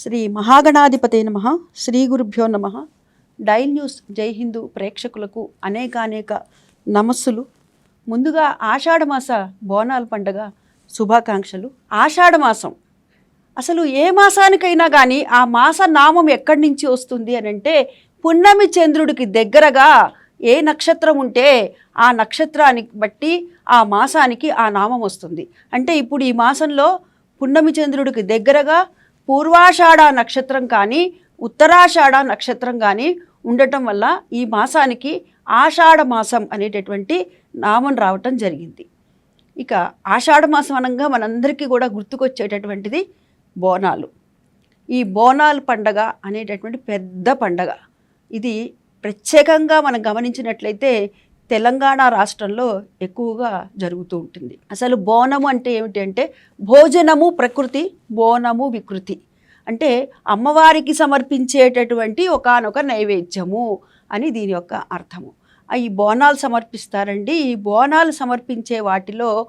శ్రీ మహాగణాధిపతి నమ. శ్రీ గురుభ్యో నమ. డైల్ న్యూస్ జై హిందూ ప్రేక్షకులకు అనేకానేక నమస్సులు. ముందుగా ఆషాఢమాస బోనాల పండగ శుభాకాంక్షలు. ఆషాఢమాసం అసలు ఏ మాసానికైనా కానీ ఆ మాస నామం ఎక్కడి నుంచి వస్తుంది అని అంటే పున్నమి చంద్రుడికి దగ్గరగా ఏ నక్షత్రం ఉంటే ఆ నక్షత్రానికి బట్టి ఆ మాసానికి ఆ నామం వస్తుంది. అంటే ఇప్పుడు ఈ మాసంలో పున్నమి చంద్రుడికి దగ్గరగా పూర్వాషాఢ నక్షత్రం కానీ ఉత్తరాషాఢ నక్షత్రం కానీ ఉండటం వల్ల ఈ మాసానికి ఆషాఢ మాసం అనేటటువంటి నామం రావటం జరిగింది. ఇక ఆషాఢ మాసం అనగా మనందరికీ కూడా గుర్తుకొచ్చేటటువంటిది బోనాలు. ఈ బోనాలు పండగ అనేటటువంటి పెద్ద పండగ. ఇది ప్రత్యేకంగా మనం గమనించినట్లయితే తెలంగాణ రాష్ట్రంలో ఎక్కువగా జరుగుతూ ఉంటుంది. అసలు బోనము అంటే ఏమిటంటే భోజనము ప్రకృతి బోనము వికృతి. అంటే అమ్మవారికి సమర్పించేటటువంటి ఒకానొక నైవేద్యము అని దీని యొక్క అర్థము. ఈ బోనాలు సమర్పిస్తారండి. ఈ బోనాలు సమర్పించే వాటిలో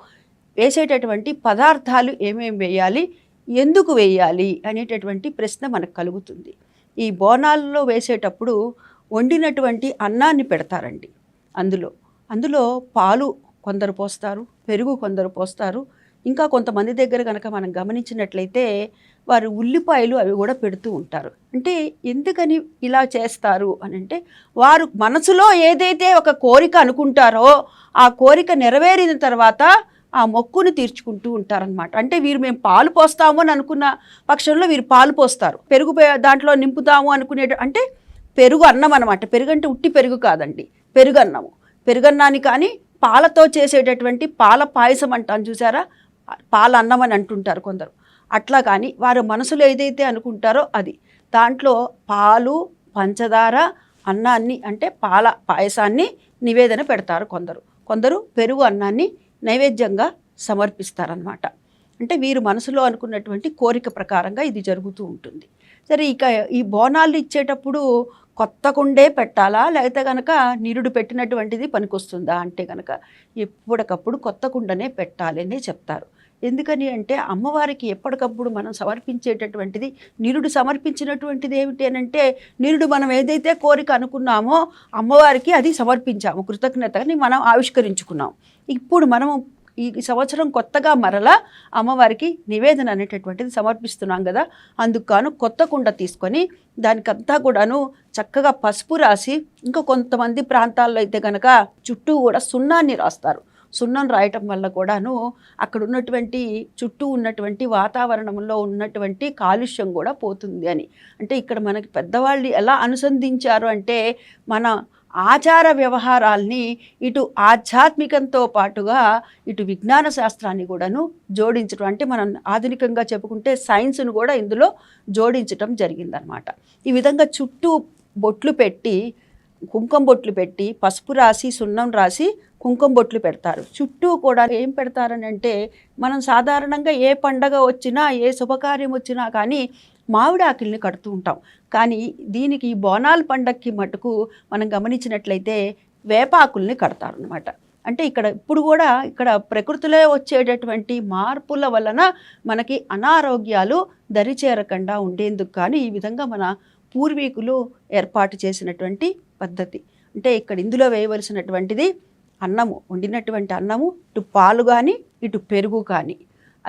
వేసేటటువంటి పదార్థాలు ఏమేమి వేయాలి ఎందుకు వేయాలి అనేటటువంటి ప్రశ్న మనకు కలుగుతుంది. ఈ బోనాల్లో వేసేటప్పుడు వండినటువంటి అన్నాన్ని పెడతారండి. అందులో. అందులో పాలు కొందరు పోస్తారు పెరుగు కొందరు పోస్తారు. ఇంకా కొంతమంది దగ్గర కనుక మనం గమనించినట్లయితే వారు ఉల్లిపాయలు అవి కూడా పెడుతూ ఉంటారు. అంటే ఎందుకని ఇలా చేస్తారు అని అంటే వారు మనసులో ఏదైతే ఒక కోరిక అనుకుంటారో ఆ కోరిక నెరవేరిన తర్వాత ఆ మొక్కును తీర్చుకుంటూ ఉంటారనమాట అంటే వీరు మేము పాలు పోస్తాము అని అనుకున్న పక్షంలో వీరు పాలు పోస్తారు. పెరుగు దాంట్లో నింపుతాము అనుకునే అంటే పెరుగు అన్నం అనమాట పెరుగు అంటే ఉట్టి పెరుగు కాదండి. పెరుగు అన్నము పెరుగన్నాన్ని కానీ పాలతో చేసేటటువంటి పాల పాయసం అంటాను చూసారా? పాల అన్నం అని అంటుంటారు కొందరు. అట్లా కానీ వారి మనసులో ఏదైతే అనుకుంటారో అది. దాంట్లో పాలు పంచదార అన్నాన్ని అంటే పాల పాయసాన్ని నివేదన పెడతారు కొందరు. కొందరు పెరుగు అన్నాన్ని నైవేద్యంగా సమర్పిస్తారనమాట అంటే వీరు మనసులో అనుకున్నటువంటి కోరిక ప్రకారంగా ఇది జరుగుతూ ఉంటుంది. సరే ఇక ఈ బోనాలు ఇచ్చేటప్పుడు కొత్త కుండే పెట్టాలా? లేకపోతే కనుక నిరుడు పెట్టినటువంటిది పనికొస్తుందా? అంటే కనుక ఎప్పటికప్పుడు కొత్త కుండనే పెట్టాలి అనే చెప్తారు. ఎందుకని అంటే అమ్మవారికి ఎప్పటికప్పుడు మనం సమర్పించేటటువంటిది నిరుడు సమర్పించినటువంటిది ఏమిటి అని అంటే నిరుడు మనం ఏదైతే కోరిక అనుకున్నామో అమ్మవారికి అది సమర్పించాము. కృతజ్ఞతని మనం ఆవిష్కరించుకున్నాం. ఇప్పుడు మనం ఈ సంవత్సరం కొత్తగా మరలా అమ్మవారికి నివేదన అనేటటువంటిది సమర్పిస్తున్నాం కదా. అందుకు కొత్త కుండ తీసుకొని దానికంతా కూడాను చక్కగా పసుపు రాసి ఇంకా కొంతమంది ప్రాంతాల్లో అయితే కనుక చుట్టూ కూడా సున్నాన్ని రాస్తారు. సున్నం రాయటం వల్ల కూడాను అక్కడ ఉన్నటువంటి చుట్టూ ఉన్నటువంటి వాతావరణంలో ఉన్నటువంటి కాలుష్యం కూడా పోతుంది అని. అంటే ఇక్కడ మనకి పెద్దవాళ్ళు ఎలా అనుసంధించారు అంటే మన ఆచార వ్యవహారాల్ని ఇటు ఆధ్యాత్మికంతో పాటుగా ఇటు విజ్ఞాన శాస్త్రాన్ని కూడాను జోడించడం అంటే మనం ఆధునికంగా చెప్పుకుంటే సైన్స్ను కూడా ఇందులో జోడించటం జరిగిందనమాట. ఈ విధంగా చుట్టూ బొట్లు పెట్టి కుంకుమ బొట్లు పెట్టి పసుపు రాసి సున్నం రాసి కుంకుమ బొట్లు పెడతారు. చుట్టూ కూడా ఏం పెడతారని అంటే మనం సాధారణంగా ఏ పండగ వచ్చినా ఏ శుభకార్యం వచ్చినా కానీ మామిడాకుల్ని కడుతూ ఉంటాం. కానీ దీనికి బోనాల పండక్కి మటుకు మనం గమనించినట్లయితే వేపాకుల్ని కడతారు అనమాట అంటే ఇక్కడ ఇప్పుడు కూడా ఇక్కడ ప్రకృతిలో వచ్చేటటువంటి మార్పుల వలన మనకి అనారోగ్యాలు దరిచేరకుండా ఉండేందుకు కానీ ఈ విధంగా మన పూర్వీకులు ఏర్పాటు చేసినటువంటి పద్ధతి. అంటే ఇక్కడ ఇందులో వేయవలసినటువంటిది అన్నము వండినటువంటి అన్నము ఇటు పాలు కానీ ఇటు పెరుగు కానీ.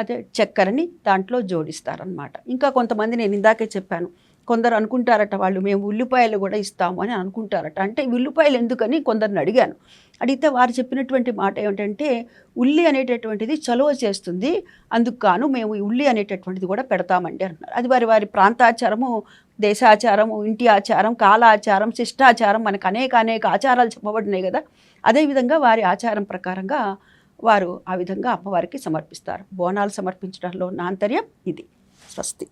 అదే చక్కెరని దాంట్లో జోడిస్తారనమాట ఇంకా కొంతమంది నేను ఇందాకే చెప్పాను కొందరు అనుకుంటారట వాళ్ళు మేము ఉల్లిపాయలు కూడా ఇస్తాము అని అనుకుంటారట. అంటే ఉల్లిపాయలు ఎందుకని కొందరిని అడిగాను. అడిగితే వారు చెప్పినటువంటి మాట ఏమిటంటే ఉల్లి అనేటటువంటిది చలువ చేస్తుంది అందుకు గాను మేము ఉల్లి అనేటటువంటిది కూడా పెడతామండి అంటున్నారు. అది వారి వారి ప్రాంతాచారము దేశాచారము ఇంటి ఆచారం కాలాచారం శిష్టాచారం మనకు అనేక అనేక ఆచారాలు చెప్పబడినాయి కదా. అదేవిధంగా వారి ఆచారం ప్రకారంగా వారు ఆ విధంగా అమ్మవారికి సమర్పిస్తారు. బోనాలు సమర్పించడంలో నాంతర్యం ఇది. స్వస్తి.